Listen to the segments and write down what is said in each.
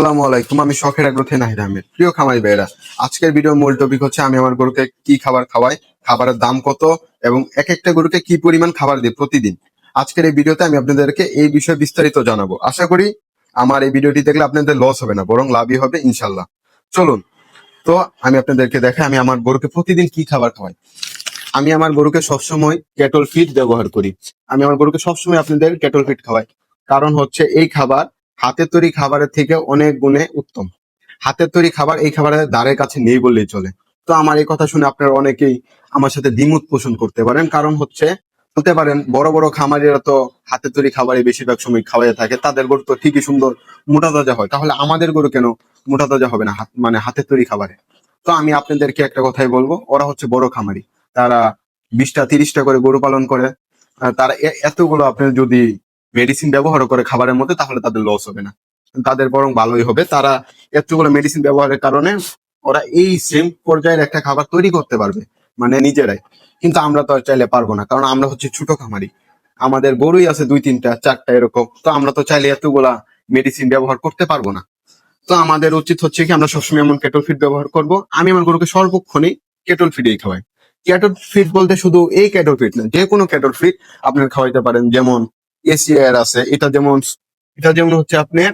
আসসালামু আলাইকুম, আমি শখের আগ্রহে নাহিদ আহমেদ। প্রিয় খামারি ভাইয়েরা, আজকের ভিডিওর মূল টপিক হচ্ছে আমি আমার গরুকে কি খাবার খাওয়াই, খাবারের দাম কত এবং এক একটা গরুকে কি পরিমাণ খাবার দিই প্রতিদিন। আজকের এই ভিডিওতে আমি আপনাদেরকে এই বিষয়ে বিস্তারিত জানাব। আশা করি আমার এই ভিডিওটি দেখলে আপনাদের লস হবে না, বরং লাভই হবে ইনশাল্লাহ চলুন, তো আমি আপনাদেরকে দেখাই আমি আমার গরুকে প্রতিদিন কি খাবার খাওয়াই। আমি আমার গরুকে সবসময় কেটল ফিড ব্যবহার করি। আমি আমার গরুকে সবসময় আপনাদের কেটল ফিড খাওয়াই। কারণ হচ্ছে এই খাবার হাতের তৈরি খাবারের থেকে অনেক গুণে উত্তম। হাতের তৈরি খাবার এই খাবারের দ্বারের কাছে নেই বললেই চলে। তো আমার এই কথা শুনে আপনারা অনেকেই আমার সাথে দ্বিমত পোষণ করতে পারেন। কারণ হচ্ছে, বলতে পারেন, বড় বড় খামারিরা তো হাতের তৈরি খাবারই বেশিরভাগ সময় খাওয়াই থাকে। তাদের গরু তো ঠিকই সুন্দর মোটা তাজা হয়। তাহলে আমাদের গরু কেন মোটা তাজা হবে না? মানে হাতের তৈরি খাবারে। তো আমি আপনাদেরকে একটা কথাই বলব, ওরা হচ্ছে বড় খামারি। তারা বিশটা, তিরিশটা করে গরু পালন করে। তারা এতগুলো আপনার যদি মেডিসিন ব্যবহার করে খাবারের মধ্যে, তাহলে তাদের লস হবে না। তাদের বরং ভালোই হবে। তারা এতগুলো মেডিসিন ব্যবহারের কারণে ওরা এই সেম পর্যায়ের একটা খাবার তৈরি করতে পারবে মানে নিজেরাই। কিন্তু আমরা তো চাইলে পারব না, কারণ আমরা হচ্ছে ছোট খামারি। আমাদের গরুই আছে দুই, তিনটা, চারটা এরকম। তো আমরা তো চাইলে এতগুলা মেডিসিন ব্যবহার করতে পারব না। তো আমাদের উচিত হচ্ছে কি, আমরা সবসময় এমন কেটল ফিড ব্যবহার করব। আমি আমার গরুকে সর্বক্ষণই কেটল ফিডেই খাওয়াই। ক্যাটল ফিড বলতে শুধু এই ক্যাটল ফিড না যে কোনো ক্যাটল ফিড আপনার খাওয়াইতে পারেন। যেমন এসিআর আছে। এটা যেমন এটা যেমন হচ্ছে আপনার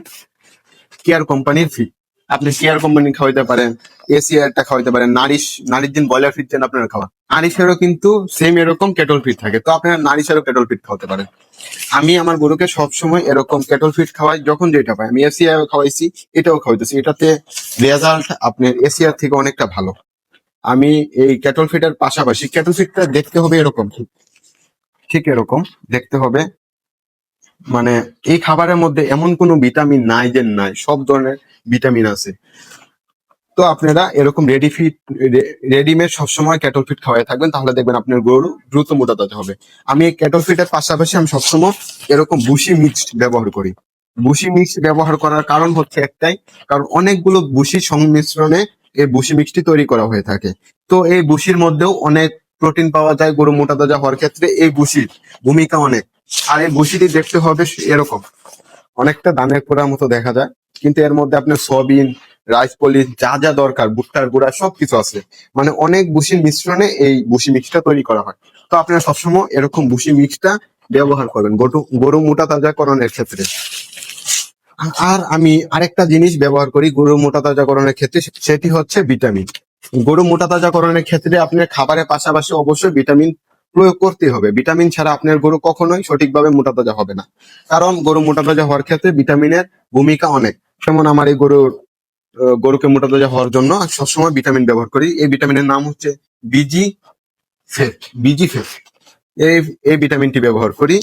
কেয়ার কোম্পানির ফিড আপনি কেয়ার কোম্পানি খাওয়াইতে পারেন এসিআরটা খাওয়াইতে পারেন, নারিশ নারিশ দিন ব্রয়লার ফিড দেন আপনারা খাওয়া নারিশেরও কিন্তু সেম এরকম কেটল ফিড থাকে। তো আপনারা নারিশেরও কেটল ফিড খাওয়াতে পারেন। আমি আমার গরুকে সবসময় এরকম কেটল ফিড খাওয়াই, যখন যেটা পাই। আমি এসিআর খাওয়াইছি, এটাও খাওয়াইতেছি। এটাতে রেজাল্ট আপনার এসিআর থেকে অনেকটা ভালো। আমি এই ক্যাটল ফিডের পাশাপাশি ক্যাটল ফিডটা দেখতে হবে এরকম। ঠিক এরকম। দেখতে হবে। মানে এই খাবারের মধ্যে এমন কোনো ভিটামিন নাই যে নাই, সব ধরনের ভিটামিন আছে। তো আপনারা এরকম রেডি ফিট রেডিমেড সবসময় ক্যাটল ফিট খাওয়াই থাকবেন, তাহলে দেখবেন আপনার গরু দ্রুত মোটা তাজা হবে। আমি এই ক্যাটল ফিটের পাশাপাশি আমি সবসময় এরকম বুসি মিক্সড ব্যবহার করি। বুসি মিক্সড ব্যবহার করার কারণ হচ্ছে একটাই, কারণ অনেকগুলো বুসির সংমিশ্রণে এই বুসি মিক্সটি তৈরি করা হয়ে থাকে। তো এই বুসির মধ্যেও অনেক প্রোটিন পাওয়া যায় গরু মোটা তাজা হওয়ার ক্ষেত্রে, এই বুসির ভূমিকা অনেক। আর এই বুসিটি দেখতে হবে এরকম। অনেকটা দানের পোড়ার মতো দেখা যায়, কিন্তু এর মধ্যে আপনার সয়াবিন, রাইস পলিশ, যা যা দরকার, ভুট্টার গুঁড়া, সবকিছু আছে। মানে অনেক বুসির মিশ্রণে এই বুসি মিক্সটা তৈরি করা হয়। তো আপনারা সবসময় এরকম বুসি মিক্সটা ব্যবহার করবেন, গরু গরু মোটা তাজাকরণের ক্ষেত্রে। আর আমি আরেকটা জিনিস ব্যবহার করি গরু মোটা তাজাকরণের ক্ষেত্রে, সেটি হচ্ছে ভিটামিন। গরু মোটা তাজাকরণের ক্ষেত্রে আপনার খাবারের পাশাপাশি অবশ্যই ভিটামিন প্রয়োগ করতে হবে। ভিটামিন ছাড়া আপনার গরু কখনোই সঠিকভাবে মোটা তাজা হবে না। কারণ গরু মোটা তাজা হওয়ার ক্ষেত্রে ভিটামিনের ভূমিকা অনেক। যেমন আমার এই গরুর গরুকে মোটা তাজা হওয়ার জন্য সবসময় ভিটামিন ব্যবহার করি। এই ভিটামিনের নাম হচ্ছে বিজি ফেট বিজি ফেট এই এই ভিটামিনটি ব্যবহার করি।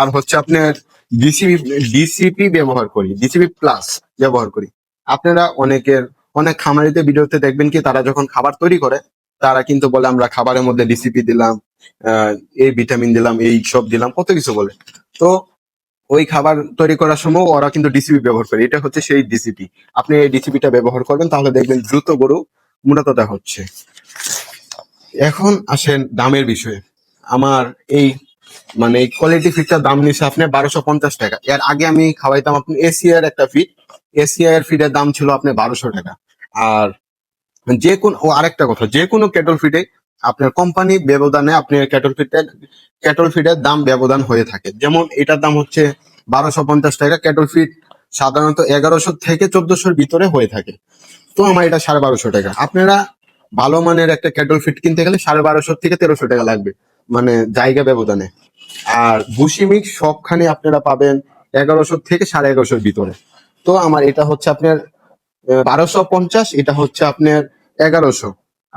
আর হচ্ছে আপনার ডিসিপি ডিসিপি ব্যবহার করি। ডিসিপি প্লাস ব্যবহার করি। আপনারা অনেকের, অনেক খামারিতে ভিডিওতে দেখবেন কি, তারা যখন খাবার তৈরি করে, তারা কিন্তু বলে, আমরা খাবারের মধ্যে ডিসিপি দিলাম এই ভিটামিন দিলাম, এই সব দিলাম, কত কিছু বলে। তো ওই খাবার তৈরি করার সময় ওরা কিন্তু ডিসিপি ব্যবহার করে, এটা হচ্ছে সেই ডিসিপি আপনি এই ডিসিপিটা ব্যবহার করবেন, তাহলে দেখবেন দ্রুত গরু মোটাতাজা হচ্ছে। এখন আসেন দামের বিষয়ে। আমার এই মানে কোয়ালিটি ফিটটার দাম নিচ্ছে আপনি বারোশো পঞ্চাশ টাকা। এর আগে আমি খাওয়াইতাম আপনি এসিআর একটা ফিট এসিআর ফিটের দাম ছিল আপনি বারোশো টাকা। আর যে কোন ও আরেকটা কথা যে কোনো ক্যাটল ফিডে আপনার কোম্পানি ব্যবধানে আপনার ক্যাটল ফিডের ক্যাটল ফিডের দাম ব্যবধান হয়ে থাকে। যেমন এটার দাম হচ্ছে বারোশো পঞ্চাশ টাকা ক্যাটল ফিড সাধারণত এগারোশো থেকে চোদ্দশোর ভিতরে হয়ে থাকে। তো আমার এটা সাড়ে বারোশো টাকা। আপনারা ভালো মানের একটা ক্যাটল ফিট কিনতে গেলে সাড়ে বারোশো থেকে তেরোশো টাকা লাগবে মানে জায়গা ব্যবধানে। আর ভুসি মিক্স সবখানে আপনারা পাবেন এগারোশো থেকে সাড়ে এগারোশোর ভিতরে। তো আমার এটা হচ্ছে আপনার বারোশো পঞ্চাশ, এটা হচ্ছে আপনার এগারোশো।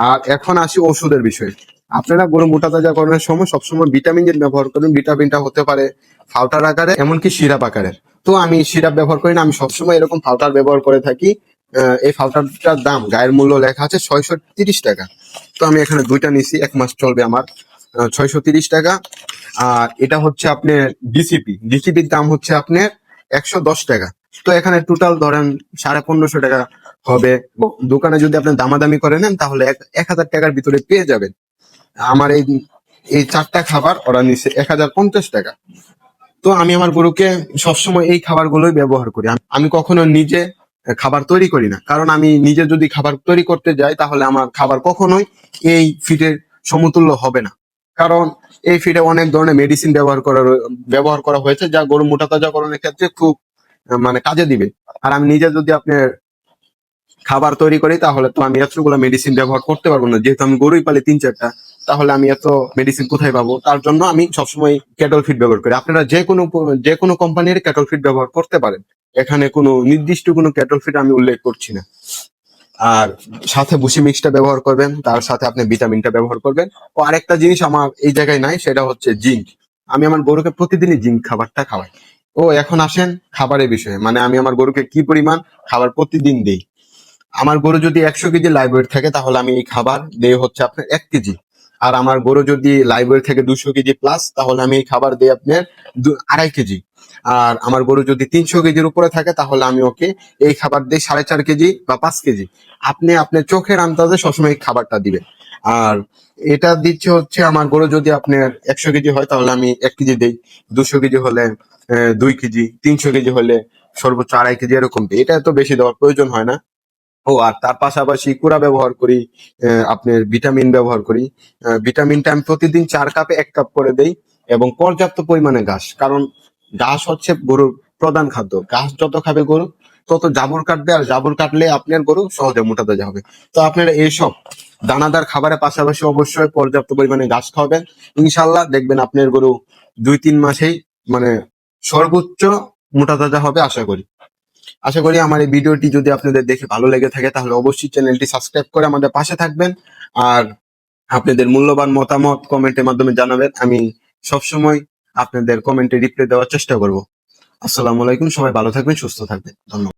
আর এখন আসি ওষুধের বিষয়ে। আপনারা গরু মোটা তাজা করানোর সময় সবসময় ভিটামিন যে ব্যবহার করুন ভিটামিনটা হতে পারে ফাউটার আকারে, এমনকি সিরাপ আকারের তো আমি সিরাপ ব্যবহার করি না, আমি সবসময় এরকম ফাউটার ব্যবহার করে থাকি। এই ফাউটারটার দাম, গায়ের মূল্য লেখা আছে ছয়শো তিরিশ টাকা। তো আমি এখানে দুইটা নিছি, এক মাস চলবে আমার ছয়শো তিরিশ টাকা। আর এটা হচ্ছে আপনার ডিসিপি ডিসিপির দাম হচ্ছে আপনার একশো দশ টাকা। তো এখানে টোটাল ধরেন সাড়ে পনেরোশো টাকা হবে। দোকানে যদি আপনি দামাদামি করে নেন, তাহলে এক- হাজার টাকার ভিতরে পেয়ে যাবেন। আমার এই এই চারটা খাবার, ওরা নিচ্ছে এক হাজার পঞ্চাশ টাকা। তো আমি আমার গরুকে সবসময় এই খাবারগুলোই ব্যবহার করি। আমি কখনো নিজে খাবার তৈরি করি না। কারণ আমি নিজে যদি খাবার তৈরি করতে যাই, তাহলে আমার খাবার কখনোই এই ফিডের সমতুল্য হবে না। কারণ এই ফিডে অনেক ধরনের মেডিসিন ব্যবহার করা ব্যবহার করা হয়েছে, যা গরু মোটা তাজাকরণের ক্ষেত্রে খুব মানে কাজে দিবে। আর আমি নিজে যদি আপনার খাবার তৈরি করি, তাহলে তো আমি এতগুলো মেডিসিন ব্যবহার করতে পারব না। যেহেতু আমি গরুই পালি তিন চারটা, তাহলে আমি এত মেডিসিন কোথায় পাবো? তার জন্য আমি সবসময় ক্যাটল ফিড ব্যবহার করি। আপনারা যে কোনো যে কোনো কোম্পানির ক্যাটল ফিড ব্যবহার করতে পারেন। এখানে কোনো নির্দিষ্ট কোনো ক্যাটল ফিড আমি উল্লেখ করছি না। আর সাথে ভুসি মিক্সটা ব্যবহার করবেন, তার সাথে আপনি ভিটামিনটা ব্যবহার করবেন। ও আরেকটা জিনিস আমার এই জায়গায় নাই, সেটা হচ্ছে জিঙ্ক। আমি আমার গরুকে প্রতিদিনই জিঙ্ক খাবারটা খাওয়াই। ও, এখন আসেন খাবারের বিষয়ে। মানে আমি আমার গরুকে কি পরিমাণ খাবার প্রতিদিন দিই? আমার গরু যদি একশো কেজি ওয়েট থাকে, তাহলে আমি এই খাবার দেই হচ্ছে আপনার এক কেজি। আর আমার গরু যদি লাইভ ওয়েট থেকে দুশো কেজি প্লাস তাহলে আমি এই খাবার দিই আপনার আড়াই কেজি। আর আমার গরু যদি তিনশো কেজির উপরে থাকে, তাহলে আমি ওকে এই খাবার দিই সাড়ে চার কেজি বা পাঁচ কেজি। আপনি আপনার চোখের আন্দাজে সবসময় খাবারটা দিবেন। আর এটা দিচ্ছে হচ্ছে আমার গরু যদি আপনার একশো কেজি হয়, তাহলে আমি এক কেজি দিই। দুশো কেজি হলে দুই কেজি, তিনশো কেজি হলে সর্বোচ্চ আড়াই কেজি এরকম দিই। এটা তো বেশি দেওয়ার প্রয়োজন হয় না। ও, আর তার পাশাপাশি কুড়া ব্যবহার করি আপনার ভিটামিন ব্যবহার করি। ভিটামিনটা আমি প্রতিদিন চার কাপে, এক কাপ করে দেই এবং পর্যাপ্ত পরিমাণে ঘাস। কারণ ঘাস হচ্ছে গরুর প্রধান খাদ্য। ঘাস যত খাবে গরু, তত জাবর কাটবে আর জাবর কাটলে আপনার গরু সহজে মোটা তাজা হবে। তো আপনারা এইসব দানাদার খাবারের পাশাপাশি অবশ্যই পর্যাপ্ত পরিমাণে ঘাস খাওয়াবেন। ইনশাল্লাহ দেখবেন আপনার গরু দুই, তিন মাসেই মানে সর্বোচ্চ মোটা তাজা হবে, আশা করি। আশা করি আমার এই ভিডিওটি যদি আপনাদের দেখে ভালো লেগে থাকে, তাহলে অবশ্যই চ্যানেলটি সাবস্ক্রাইব করে আমাদের পাশে থাকবেন। আর আপনাদের মূল্যবান মতামত কমেন্টের মাধ্যমে জানাবেন। আমি সবসময় আপনাদের কমেন্টে রিপ্লাই দেওয়ার চেষ্টা করব। আসসালামু আলাইকুম, সবাই ভালো থাকবেন, সুস্থ থাকবেন। ধন্যবাদ।